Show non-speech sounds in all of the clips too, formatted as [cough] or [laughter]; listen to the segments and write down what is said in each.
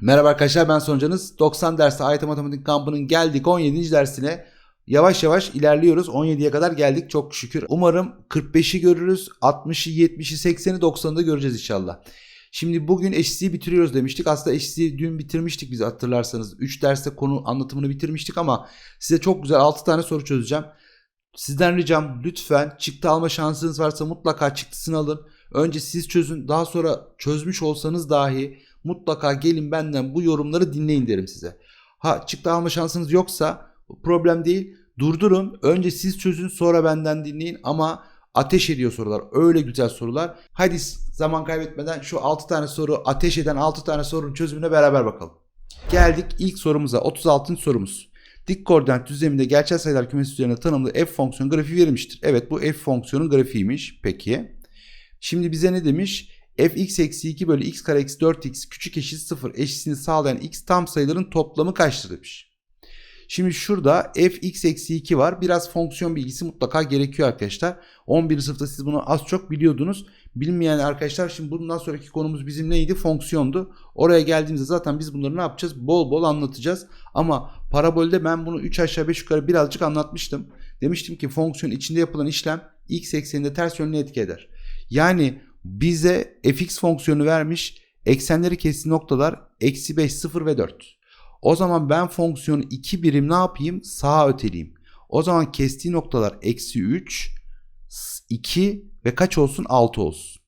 Merhaba arkadaşlar ben Soncanız. 90 dersi AYT Matematik kampının geldik 17. dersine. Yavaş yavaş ilerliyoruz. 17'ye kadar geldik çok şükür. Umarım 45'i görürüz. 60'ı, 70'i, 80'i, 90'ı da göreceğiz inşallah. Şimdi bugün eşitliği bitiriyoruz demiştik. Aslında eşitliği dün bitirmiştik biz hatırlarsanız. 3 derste konu anlatımını bitirmiştik ama size çok güzel 6 tane soru çözeceğim. Sizden ricam lütfen çıktı alma şansınız varsa mutlaka çıktısını alın. Önce siz çözün daha sonra çözmüş olsanız dahi mutlaka gelin benden bu yorumları dinleyin derim size. Ha çıktı alma şansınız yoksa problem değil. Durdurun. Önce siz çözün sonra benden dinleyin ama ateş ediyor sorular. Öyle güzel sorular. Hadi zaman kaybetmeden şu 6 tane soru ateş eden 6 tane sorunun çözümüne beraber bakalım. Geldik ilk sorumuza 36. sorumuz. Dik koordinat düzleminde gerçel sayılar kümesi üzerine tanımlı f fonksiyon grafiği verilmiştir. Evet bu f fonksiyonun grafiğiymiş. Peki. Şimdi bize ne demiş? Fx eksi 2 bölü x kare eksi 4x küçük eşit 0 eşitliğini sağlayan x tam sayıların toplamı kaçtır demiş. Şimdi şurada fx eksi 2 var. Biraz fonksiyon bilgisi mutlaka gerekiyor arkadaşlar. 11. sınıfta siz bunu az çok biliyordunuz. Bilmeyen arkadaşlar şimdi bundan sonraki konumuz bizim neydi? Fonksiyondu. Oraya geldiğimizde zaten biz bunları ne yapacağız? Bol bol anlatacağız. Ama parabolde ben bunu 3 aşağı 5 yukarı birazcık anlatmıştım. Demiştim ki fonksiyon içinde yapılan işlem x ekseninde ters yönlü etki eder. Yani bize fx fonksiyonu vermiş. Eksenleri kestiği noktalar eksi 5, 0 ve 4. O zaman ben fonksiyonu 2 birim ne yapayım? Sağa öteleyeyim. O zaman kestiği noktalar eksi 3, 2 ve kaç olsun? 6 olsun.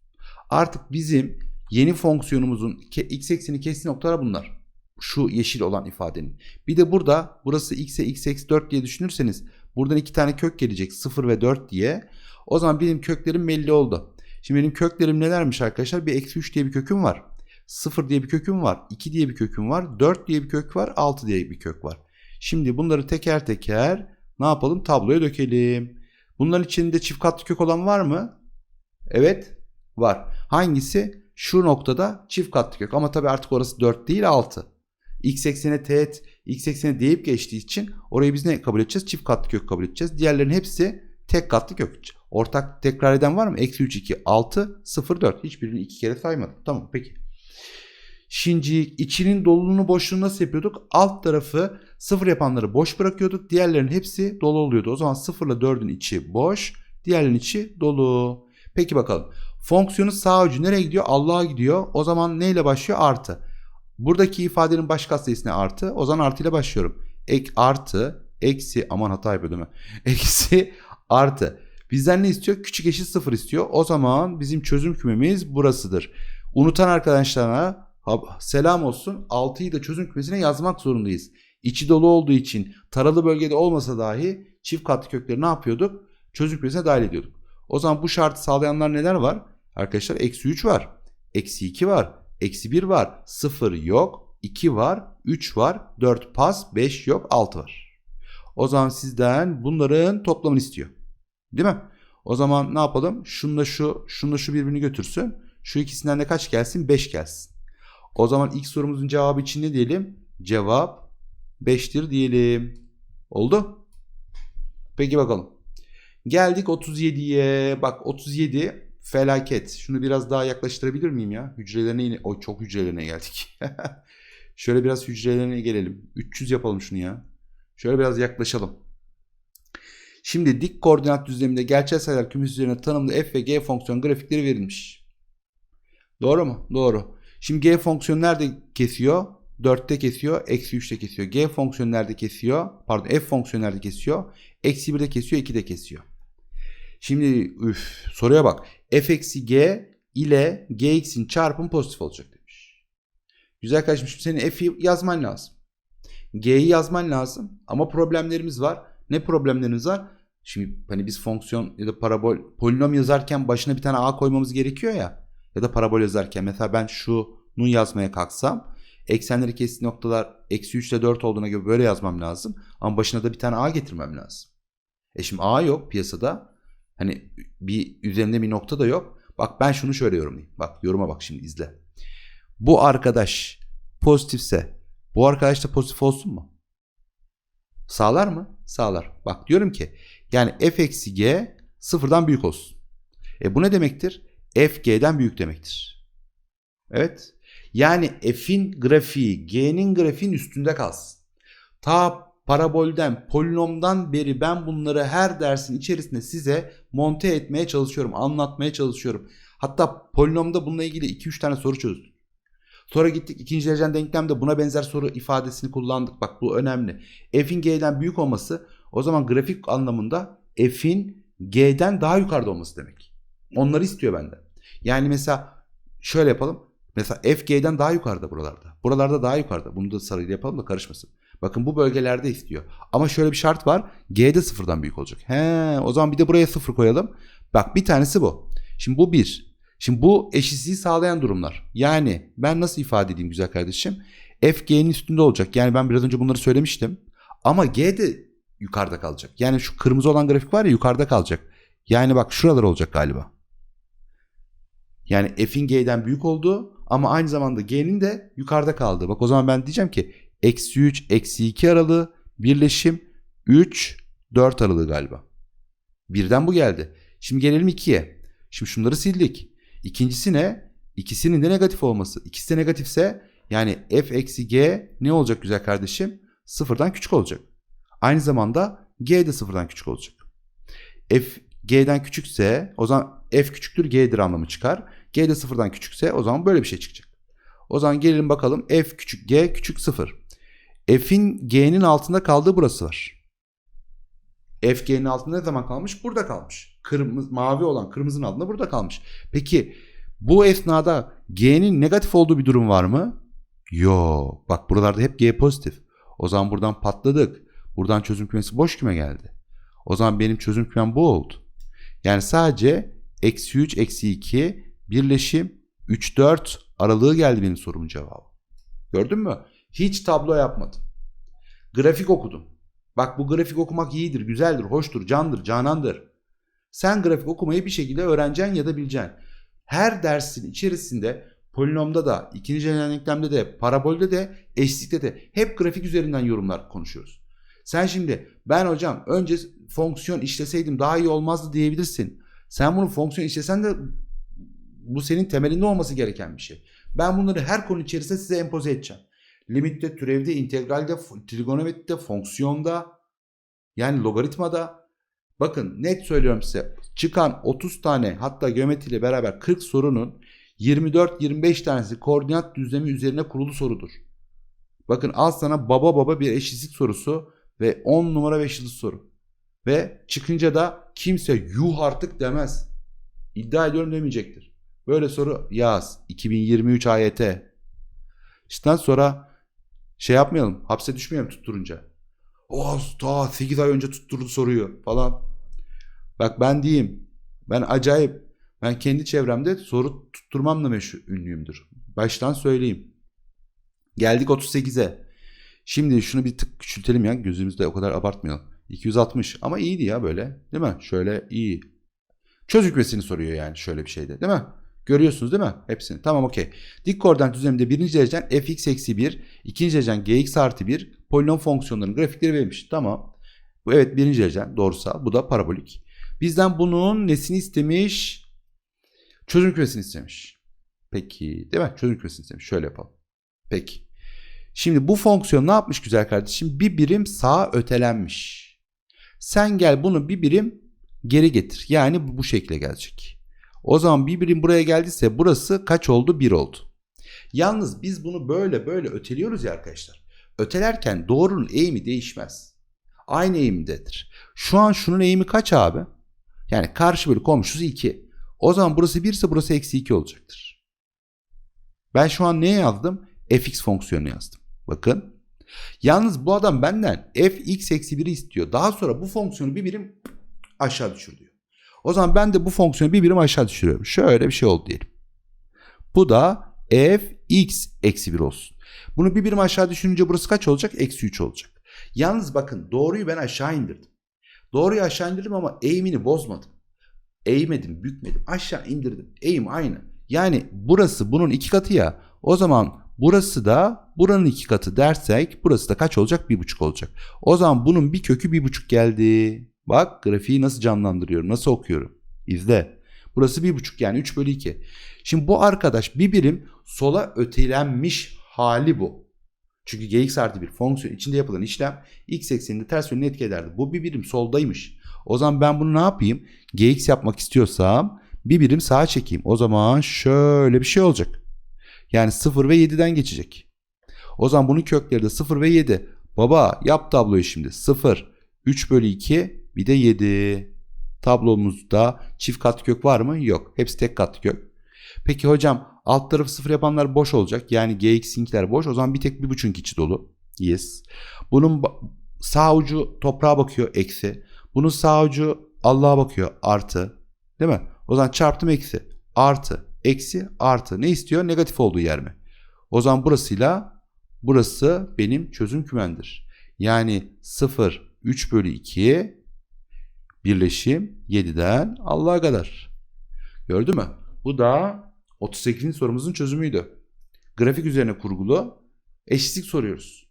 Artık bizim yeni fonksiyonumuzun x ekseni kestiği noktalar bunlar. Şu yeşil olan ifadenin. Bir de burada burası x'e x eksi 4 diye düşünürseniz buradan iki tane kök gelecek 0 ve 4 diye. O zaman benim köklerim belli oldu. Şimdi benim köklerim nelermiş arkadaşlar? Bir eksi 3 diye bir köküm var. 0 diye bir köküm var. 2 diye bir köküm var. 4 diye bir kök var. 6 diye bir kök var. Şimdi bunları teker teker ne yapalım? Tabloya dökelim. Bunların içinde çift katlı kök olan var mı? Evet var. Hangisi? Şu noktada çift katlı kök. Ama tabii artık orası 4 değil 6. X eksene teğet, x eksene deyip geçtiği için orayı biz ne kabul edeceğiz? Çift katlı kök kabul edeceğiz. Diğerlerin hepsi tek katlı kök. Ortak tekrar eden var mı? Eksi 3, 2, 6, 0, 4. Hiçbirini iki kere saymadım. Tamam peki. Şimdi içinin doluluğunu boşluğunu nasıl yapıyorduk? Alt tarafı sıfır yapanları boş bırakıyorduk. Diğerlerinin hepsi dolu oluyordu. O zaman 0 ile 4'ün içi boş. Diğerlerinin içi dolu. Peki bakalım. Fonksiyonun sağ ucu nereye gidiyor? Allah'a gidiyor. O zaman neyle başlıyor? Artı. Buradaki ifadenin baş katsayısı artı? O zaman artı ile başlıyorum. Ek artı eksi aman hata yapıyor değil [laughs] mi? Eksi artı. Bizden ne istiyor? Küçük eşit sıfır istiyor. O zaman bizim çözüm kümemiz burasıdır. Unutan arkadaşlarına selam olsun. 6'yı da çözüm kümesine yazmak zorundayız. İçi dolu olduğu için taralı bölgede olmasa dahi çift katlı kökleri ne yapıyorduk? Çözüm kümesine dahil ediyorduk. O zaman bu şartı sağlayanlar neler var? Arkadaşlar eksi 3 var. Eksi 2 var. Eksi 1 var. 0 yok. 2 var. 3 var. 4 pas. 5 yok. 6 var. O zaman sizden bunların toplamını istiyor. Değil mi? O zaman ne yapalım? Şunla şu, şunla şu birbirini götürsün. Şu ikisinden de kaç gelsin? 5 gelsin. O zaman ilk sorumuzun cevabı için ne diyelim? Cevap 5'tir diyelim. Oldu? Peki bakalım. Geldik 37'ye. Bak 37 felaket. Şunu biraz daha yaklaştırabilir miyim ya? Hücrelerine yine... O çok hücrelerine geldik. [laughs] Şöyle biraz hücrelerine gelelim. 300 yapalım şunu ya. Şöyle biraz yaklaşalım. Şimdi dik koordinat düzleminde gerçel sayılar kümesi üzerine tanımlı f ve g fonksiyon grafikleri verilmiş. Doğru mu? Doğru. Şimdi g fonksiyonu nerede kesiyor? 4'te kesiyor, eksi 3'te kesiyor. G fonksiyonu nerede kesiyor? Pardon f fonksiyonu nerede kesiyor? Eksi 1'de kesiyor, 2'de kesiyor. Şimdi üf, soruya bak. f eksi g ile gx'in çarpımı pozitif olacak demiş. Güzel kardeşim senin f'i yazman lazım. G'yi yazman lazım ama problemlerimiz var. Ne problemlerimiz var? Şimdi hani biz fonksiyon ya da parabol polinom yazarken başına bir tane a koymamız gerekiyor ya. Ya da parabol yazarken mesela ben şunu yazmaya kalksam eksenleri kestiği noktalar eksi 3 ile 4 olduğuna göre böyle yazmam lazım. Ama başına da bir tane a getirmem lazım. E şimdi a yok piyasada. Hani bir üzerinde bir nokta da yok. Bak ben şunu şöyle yorumlayayım. Bak yoruma bak şimdi izle. Bu arkadaş pozitifse bu arkadaş da pozitif olsun mu? Sağlar mı? Sağlar. Bak diyorum ki yani f eksi g sıfırdan büyük olsun. E bu ne demektir? f g'den büyük demektir. Evet. Yani f'in grafiği g'nin grafiğin üstünde kalsın. Ta parabolden, polinomdan beri ben bunları her dersin içerisinde size monte etmeye çalışıyorum, anlatmaya çalışıyorum. Hatta polinomda bununla ilgili 2-3 tane soru çözdük. Sonra gittik ikinci derecen denklemde buna benzer soru ifadesini kullandık. Bak bu önemli. F'in G'den büyük olması o zaman grafik anlamında F'in G'den daha yukarıda olması demek. Onları istiyor benden. Yani mesela şöyle yapalım. Mesela F G'den daha yukarıda buralarda. Buralarda daha yukarıda. Bunu da sarıyla yapalım da karışmasın. Bakın bu bölgelerde istiyor. Ama şöyle bir şart var. G de sıfırdan büyük olacak. He, o zaman bir de buraya sıfır koyalım. Bak bir tanesi bu. Şimdi bu bir. Şimdi bu eşitsizliği sağlayan durumlar. Yani ben nasıl ifade edeyim güzel kardeşim? F G'nin üstünde olacak. Yani ben biraz önce bunları söylemiştim. Ama G de yukarıda kalacak. Yani şu kırmızı olan grafik var ya yukarıda kalacak. Yani bak şuralar olacak galiba. Yani F'in G'den büyük olduğu ama aynı zamanda G'nin de yukarıda kaldığı. Bak o zaman ben diyeceğim ki eksi 3, eksi 2 aralığı birleşim 3, 4 aralığı galiba. Birden bu geldi. Şimdi gelelim 2'ye. Şimdi şunları sildik. İkincisi ne? İkisinin de negatif olması. İkisi de negatifse yani f eksi g ne olacak güzel kardeşim? Sıfırdan küçük olacak. Aynı zamanda g de sıfırdan küçük olacak. f g'den küçükse o zaman f küçüktür g'dir anlamı çıkar. g de sıfırdan küçükse o zaman böyle bir şey çıkacak. O zaman gelelim bakalım f küçük g küçük sıfır. f'in g'nin altında kaldığı burası var. F G'nin altında ne zaman kalmış? Burada kalmış. Kırmızı, mavi olan kırmızının altında burada kalmış. Peki bu esnada G'nin negatif olduğu bir durum var mı? Yok. Bak buralarda hep G pozitif. O zaman buradan patladık. Buradan çözüm kümesi boş küme geldi. O zaman benim çözüm kümem bu oldu. Yani sadece eksi 3, eksi 2 birleşim 3, 4 aralığı geldi benim sorumun cevabı. Gördün mü? Hiç tablo yapmadım. Grafik okudum. Bak bu grafik okumak iyidir, güzeldir, hoştur, candır, canandır. Sen grafik okumayı bir şekilde öğreneceksin ya da bileceksin. Her dersin içerisinde polinomda da, ikinci ceryan denklemde de, parabolde de, eşlikte de hep grafik üzerinden yorumlar konuşuyoruz. Sen şimdi ben hocam önce fonksiyon işleseydim daha iyi olmazdı diyebilirsin. Sen bunu fonksiyon işlesen de bu senin temelinde olması gereken bir şey. Ben bunları her konu içerisinde size empoze edeceğim. Limitte, türevde, integralde, trigonometride, fonksiyonda yani logaritmada bakın net söylüyorum size çıkan 30 tane hatta geometriyle beraber 40 sorunun 24-25 tanesi koordinat düzlemi üzerine kurulu sorudur. Bakın al sana baba baba bir eşitlik sorusu ve 10 numara 5 yıldız soru. Ve çıkınca da kimse yuh artık demez. İddia ediyorum demeyecektir. Böyle soru yaz. 2023 AYT. İşten sonra şey yapmayalım. Hapse düşmeyelim tutturunca. O ta 8 ay önce tutturdu soruyu falan. Bak ben diyeyim. Ben acayip. Ben kendi çevremde soru tutturmamla meşhur ünlüyümdür. Baştan söyleyeyim. Geldik 38'e. Şimdi şunu bir tık küçültelim ya. Gözümüzde o kadar abartmayalım. 260 ama iyiydi ya böyle. Değil mi? Şöyle iyi. Çöz hükmesini soruyor yani şöyle bir şeyde. Değil mi? Görüyorsunuz değil mi? Hepsini. Tamam okey. Dik koordinat düzleminde birinci derecen fx eksi 1, ikinci derecen gx artı 1 polinom fonksiyonlarının grafikleri verilmiş. Tamam. Bu evet birinci derecen doğrusal. Bu da parabolik. Bizden bunun nesini istemiş? Çözüm kümesini istemiş. Peki değil mi? Çözüm kümesini istemiş. Şöyle yapalım. Peki. Şimdi bu fonksiyon ne yapmış güzel kardeşim? Bir birim sağa ötelenmiş. Sen gel bunu bir birim geri getir. Yani bu şekle gelecek. O zaman bir birim buraya geldiyse burası kaç oldu? 1 oldu. Yalnız biz bunu böyle böyle öteliyoruz ya arkadaşlar. Ötelerken doğrunun eğimi değişmez. Aynı eğimdedir. Şu an şunun eğimi kaç abi? Yani karşı bölü komşusu 2. O zaman burası 1 ise burası eksi 2 olacaktır. Ben şu an neye yazdım? fx fonksiyonu yazdım. Bakın. Yalnız bu adam benden fx eksi 1'i istiyor. Daha sonra bu fonksiyonu bir birim aşağı düşür diyor. O zaman ben de bu fonksiyonu bir birim aşağı düşürüyorum. Şöyle bir şey oldu diyelim. Bu da fx eksi 1 olsun. Bunu bir birim aşağı düşününce burası kaç olacak? Eksi 3 olacak. Yalnız bakın doğruyu ben aşağı indirdim. Doğruyu aşağı indirdim ama eğimini bozmadım. Eğmedim, bükmedim. Aşağı indirdim. Eğim aynı. Yani burası bunun iki katı ya. O zaman burası da buranın iki katı dersek burası da kaç olacak? Bir buçuk olacak. O zaman bunun bir kökü bir buçuk geldi. Bak grafiği nasıl canlandırıyorum, nasıl okuyorum. İzle. Burası 1,5 yani 3 bölü 2. Şimdi bu arkadaş bir birim sola ötelenmiş hali bu. Çünkü gx artı bir fonksiyon içinde yapılan işlem x ekseninde ters yönüne etki ederdi. Bu bir birim soldaymış. O zaman ben bunu ne yapayım? gx yapmak istiyorsam bir birim sağa çekeyim. O zaman şöyle bir şey olacak. Yani 0 ve 7'den geçecek. O zaman bunun kökleri de 0 ve 7. Baba yap tabloyu şimdi. 0, 3 bölü 2 bir de 7. Tablomuzda çift katlı kök var mı? Yok. Hepsi tek katlı kök. Peki hocam alt tarafı 0 yapanlar boş olacak. Yani gx'inkiler boş. O zaman bir tek bir buçuk içi dolu. Yes. Bunun sağ ucu toprağa bakıyor eksi. Bunun sağ ucu Allah'a bakıyor artı. Değil mi? O zaman çarptım eksi. Artı. Eksi artı. Ne istiyor? Negatif olduğu yer mi? O zaman burasıyla burası benim çözüm kümendir. Yani 0, 3 bölü 2 birleşim 7'den Allah'a kadar. Gördü mü? Bu da 38. sorumuzun çözümüydü. Grafik üzerine kurgulu eşitlik soruyoruz.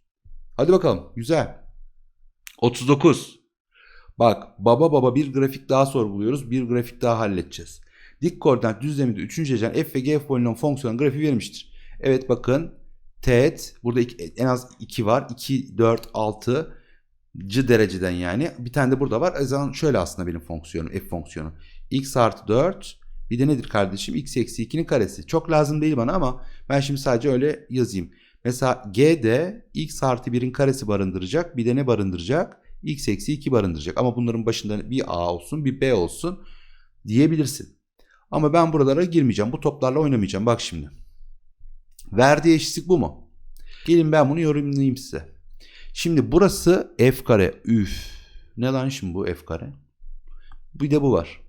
Hadi bakalım. Güzel. 39. Bak baba baba bir grafik daha sorguluyoruz. Bir grafik daha halledeceğiz. Dik koordinat düzleminde 3. derecen f ve g polinom fonksiyon grafiği verilmiştir. Evet bakın teğet burada en az 2 var. 2, 4, 6 c dereceden yani. Bir tane de burada var. O zaman şöyle aslında benim fonksiyonum f fonksiyonu. x artı 4 bir de nedir kardeşim? x eksi 2'nin karesi. Çok lazım değil bana ama ben şimdi sadece öyle yazayım. Mesela g de x artı 1'in karesi barındıracak. Bir de ne barındıracak? x eksi 2 barındıracak. Ama bunların başında bir a olsun bir b olsun diyebilirsin. Ama ben buralara girmeyeceğim. Bu toplarla oynamayacağım. Bak şimdi. Verdiği eşitlik bu mu? Gelin ben bunu yorumlayayım size. Şimdi burası f kare. Üf. Ne lan şimdi bu f kare? Bir de bu var.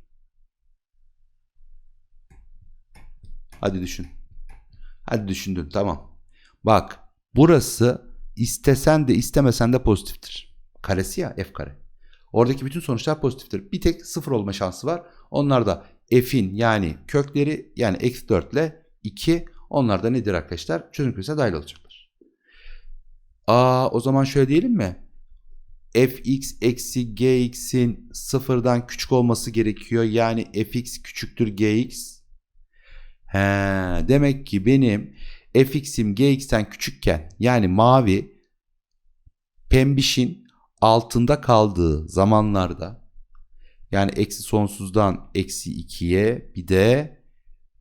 Hadi düşün. Hadi düşündün tamam. Bak burası istesen de istemesen de pozitiftir. Karesi ya f kare. Oradaki bütün sonuçlar pozitiftir. Bir tek sıfır olma şansı var. Onlar da f'in yani kökleri yani eksi 4 ile 2 onlar da nedir arkadaşlar? Çözüm kümesine dahil olacaklar. Aa o zaman şöyle diyelim mi? fx eksi gx'in sıfırdan küçük olması gerekiyor. Yani fx küçüktür gx. He, demek ki benim fx'im gx'ten küçükken yani mavi pembişin altında kaldığı zamanlarda yani eksi sonsuzdan eksi 2'ye bir de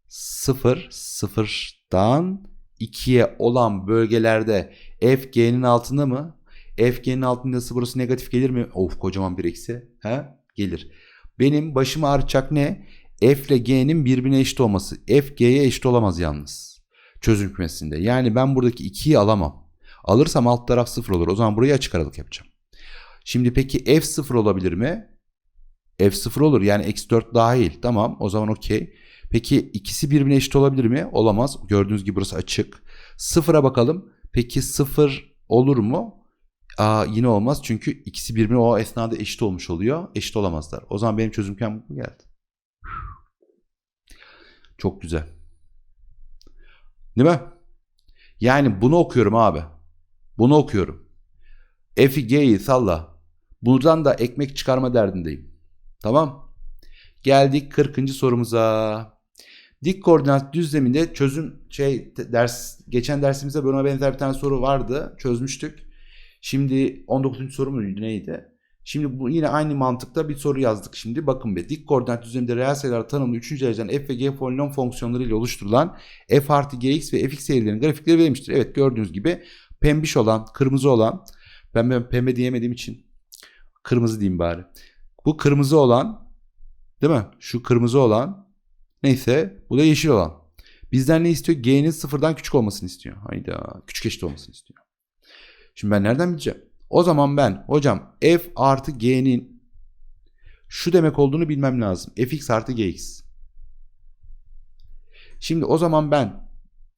0 sıfırdan 2'ye olan bölgelerde f g'nin altında mı? f g'nin altında burası negatif gelir mi? Of kocaman bir eksi. He? Gelir. Benim başımı ağrıtacak ne? F ile g'nin birbirine eşit olması. f g'ye eşit olamaz yalnız. Çözüm kümesinde. Yani ben buradaki 2'yi alamam. Alırsam alt taraf 0 olur. O zaman buraya açık aralık yapacağım. Şimdi peki f 0 olabilir mi? f 0 olur. Yani eksi 4 dahil. Tamam o zaman okey. Peki ikisi birbirine eşit olabilir mi? Olamaz. Gördüğünüz gibi burası açık. Sıfıra bakalım. Peki sıfır olur mu? Aa, yine olmaz çünkü ikisi birbirine o esnada eşit olmuş oluyor. Eşit olamazlar. O zaman benim çözümken bu geldi. Çok güzel. Değil mi? Yani bunu okuyorum abi. Bunu okuyorum. F'i G'yi salla. Buradan da ekmek çıkarma derdindeyim. Tamam. Geldik 40. sorumuza. Dik koordinat düzleminde çözüm şey ders geçen dersimizde buna benzer bir tane soru vardı. Çözmüştük. Şimdi 19. soru muydu neydi? Şimdi bu yine aynı mantıkta bir soru yazdık şimdi. Bakın be dik koordinat düzleminde reel sayılar tanımlı 3. dereceden f ve g polinom fonksiyonları ile oluşturulan f artı gx ve fx sayılarının grafikleri verilmiştir. Evet gördüğünüz gibi pembiş olan, kırmızı olan ben, ben pembe diyemediğim için kırmızı diyeyim bari. Bu kırmızı olan değil mi? Şu kırmızı olan neyse bu da yeşil olan. Bizden ne istiyor? G'nin sıfırdan küçük olmasını istiyor. Hayda küçük eşit olmasını istiyor. Şimdi ben nereden bileceğim? O zaman ben hocam f artı g'nin şu demek olduğunu bilmem lazım. fx artı gx. Şimdi o zaman ben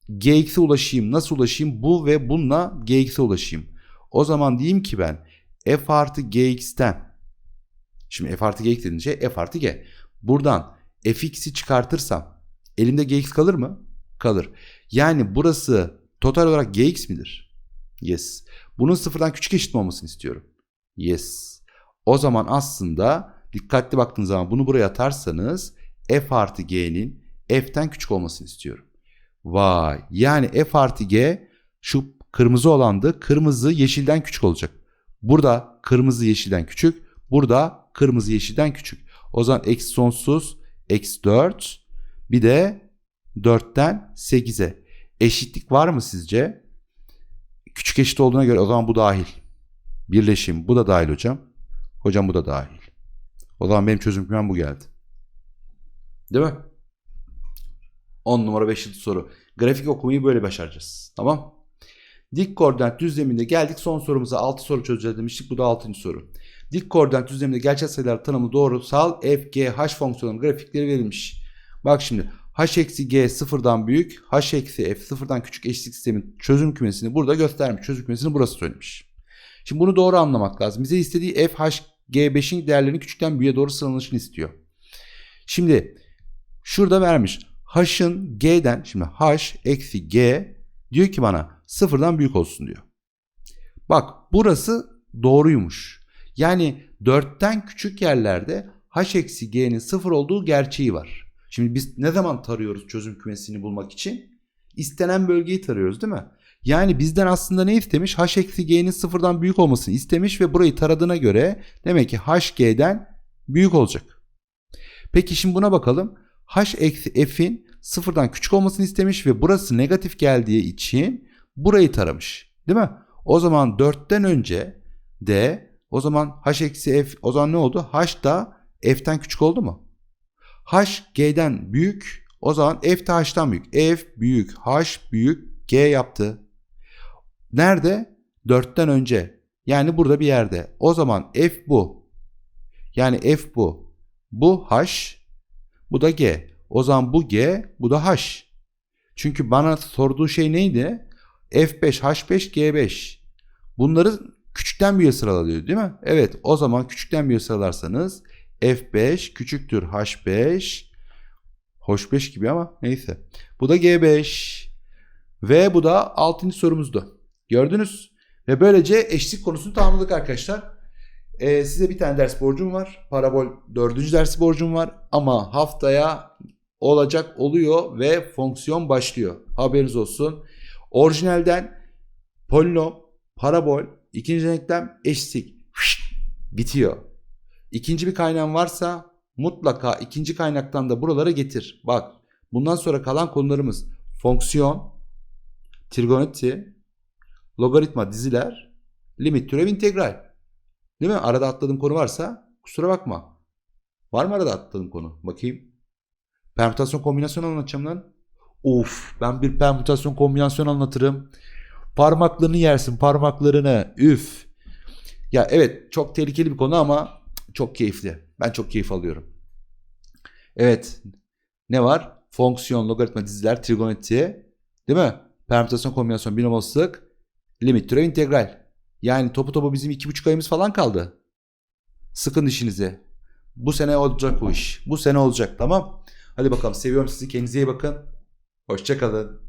gx'e ulaşayım. Nasıl ulaşayım? Bu ve bununla gx'e ulaşayım. O zaman diyeyim ki ben f artı gx'ten şimdi f artı gx dediğin şey f artı g. Buradan fx'i çıkartırsam elimde gx kalır mı? Kalır. Yani burası total olarak gx midir? Yes. Bunun sıfırdan küçük eşit olmasını istiyorum? Yes. O zaman aslında dikkatli baktığınız zaman bunu buraya atarsanız f artı g'nin f'ten küçük olmasını istiyorum. Vay yani f artı g şu kırmızı olandı. Kırmızı yeşilden küçük olacak. Burada kırmızı yeşilden küçük. Burada kırmızı yeşilden küçük. O zaman eksi sonsuz eksi 4 bir de 4'ten 8'e. Eşitlik var mı sizce? Küçük eşit olduğuna göre o zaman bu dahil. Birleşim bu da dahil hocam. Hocam bu da dahil. O zaman benim çözüm kümem bu geldi. Değil mi? 10 numara 5. soru. Grafik okumayı böyle başaracağız. Tamam. Dik koordinat düzleminde geldik. Son sorumuza 6 soru çözeceğiz demiştik. Bu da 6. soru. Dik koordinat düzleminde gerçel sayılar tanımı doğrusal f, g, h fonksiyonunun grafikleri verilmiş. Bak şimdi h eksi g sıfırdan büyük, h eksi f sıfırdan küçük eşitlik sistemin çözüm kümesini burada göstermiş. Çözüm kümesini burası söylemiş. Şimdi bunu doğru anlamak lazım. Bize istediği f, h, g5'in değerlerini küçükten büyüğe doğru sıralanışını istiyor. Şimdi şurada vermiş. h'ın g'den şimdi h eksi g diyor ki bana sıfırdan büyük olsun diyor. Bak burası doğruymuş. Yani 4'ten küçük yerlerde h eksi g'nin sıfır olduğu gerçeği var. Şimdi biz ne zaman tarıyoruz çözüm kümesini bulmak için? İstenen bölgeyi tarıyoruz değil mi? Yani bizden aslında ne istemiş? h eksi g'nin sıfırdan büyük olmasını istemiş ve burayı taradığına göre demek ki h g'den büyük olacak. Peki şimdi buna bakalım. h eksi f'in sıfırdan küçük olmasını istemiş ve burası negatif geldiği için burayı taramış. Değil mi? O zaman 4'ten önce de o zaman h eksi f o zaman ne oldu? h da f'ten küçük oldu mu? H g'den büyük o zaman f de h'tan büyük. f büyük h büyük g yaptı. Nerede? 4'ten önce. Yani burada bir yerde. O zaman f bu. Yani f bu. Bu h. Bu da g. O zaman bu g. Bu da h. Çünkü bana sorduğu şey neydi? F5, H5, G5. Bunları küçükten büyüğe sıralıyor değil mi? Evet o zaman küçükten büyüğe sıralarsanız F5 küçüktür H5. Hoş 5 gibi ama neyse. Bu da G5. Ve bu da 6. sorumuzdu. Gördünüz. Ve böylece eşlik konusunu tamamladık arkadaşlar. Ee, size bir tane ders borcum var. Parabol 4. dersi borcum var. Ama haftaya olacak oluyor ve fonksiyon başlıyor. Haberiniz olsun. Orijinalden polinom, parabol, ikinci denklem eşitlik bitiyor. İkinci bir kaynağın varsa mutlaka ikinci kaynaktan da buralara getir. Bak bundan sonra kalan konularımız fonksiyon, trigonometri, logaritma diziler, limit türev integral. Değil mi? Arada atladığım konu varsa kusura bakma. Var mı arada atladığım konu? Bakayım. Permütasyon kombinasyon anlatacağım lan. Of ben bir permütasyon kombinasyon anlatırım. Parmaklarını yersin parmaklarını. Üf. Ya evet çok tehlikeli bir konu ama çok keyifli. Ben çok keyif alıyorum. Evet. Ne var? Fonksiyon, logaritma, diziler, trigonometri. Değil mi? Permütasyon, kombinasyon, binom olasılık, limit, türev, integral. Yani topu topu bizim iki buçuk ayımız falan kaldı. Sıkın dişinize. Bu sene olacak bu iş. Bu sene olacak tamam. Hadi bakalım seviyorum sizi. Kendinize iyi bakın. Hoşçakalın.